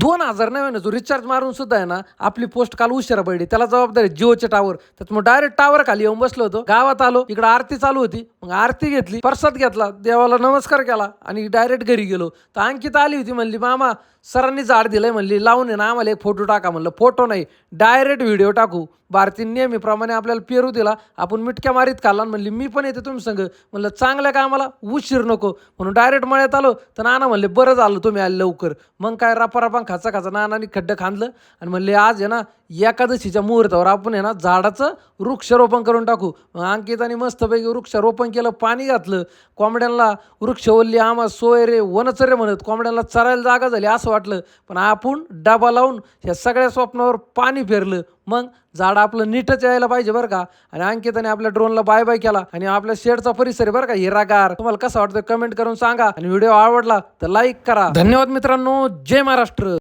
दोन हजार नव्हे ना जो रिचार्ज मारून सुद्धा आहे ना आपली पोस्ट काल उशिरा पडली. त्याला जबाबदारी जिओचे टावर त्यात मग डायरेक्ट टावर खाली येऊन बसलो होतो. गावात आलो. इकडे आरती चालू होती. मग आरती घेतली. प्रसाद घेतला. देवाला नमस्कार केला. आणि डायरेक्ट घरी गेलो. तर अंकिता आली होती म्हणली मामा सरांनी झाड दिलंय म्हणली लावून आहे ना आम्हाला एक फोटो टाका म्हणलं. फोटो नाही. डायरेक्ट व्हिडिओ टाकू. भारती नेहमीप्रमाणे आपल्याला पेरू दिला. आपण मिटक्या मारीत खाल्ला. आणि म्हणली मी पण येते तुम्ही संग. म्हणलं चांगल्या कामाला उशीर नको. म्हणून डायरेक्ट मळ्यात आलो. तर नाना म्हणले बरं झालं तुम्ही आले लवकर. मग काय रपारपान खाचा खाचा नानाने खड्डं खांदलं आणि म्हणले आज आहे ना एकादशीच्या मुहूर्तावर आपण आहे ना झाडाचं वृक्षारोपण करून टाकू. मग अंकिताने मस्तपैकी वृक्षारोपण केलं पाणी घातलं. कोंबड्यांना वृक्षवल्ली आम्हा सोय रे वनचर्य म्हणत कोंबड्यांना चरायला जागा झाली असं वाटलं. पण आपण डबा लावून ह्या सगळ्या स्वप्नावर पाणी फेरलं. मग झाड आपलं नीटच यायला पाहिजे बरं का? आणि अंकिताने आपल्या ड्रोनला बाय बाय केला आणि आपल्या शेडचा परिसर आहे बरं का हिरागार. तुम्हाला कसं वाटतं कमेंट करून सांगा. आणि व्हिडिओ आवडला तर लाईक करा. धन्यवाद मित्रांनो. जय महाराष्ट्र.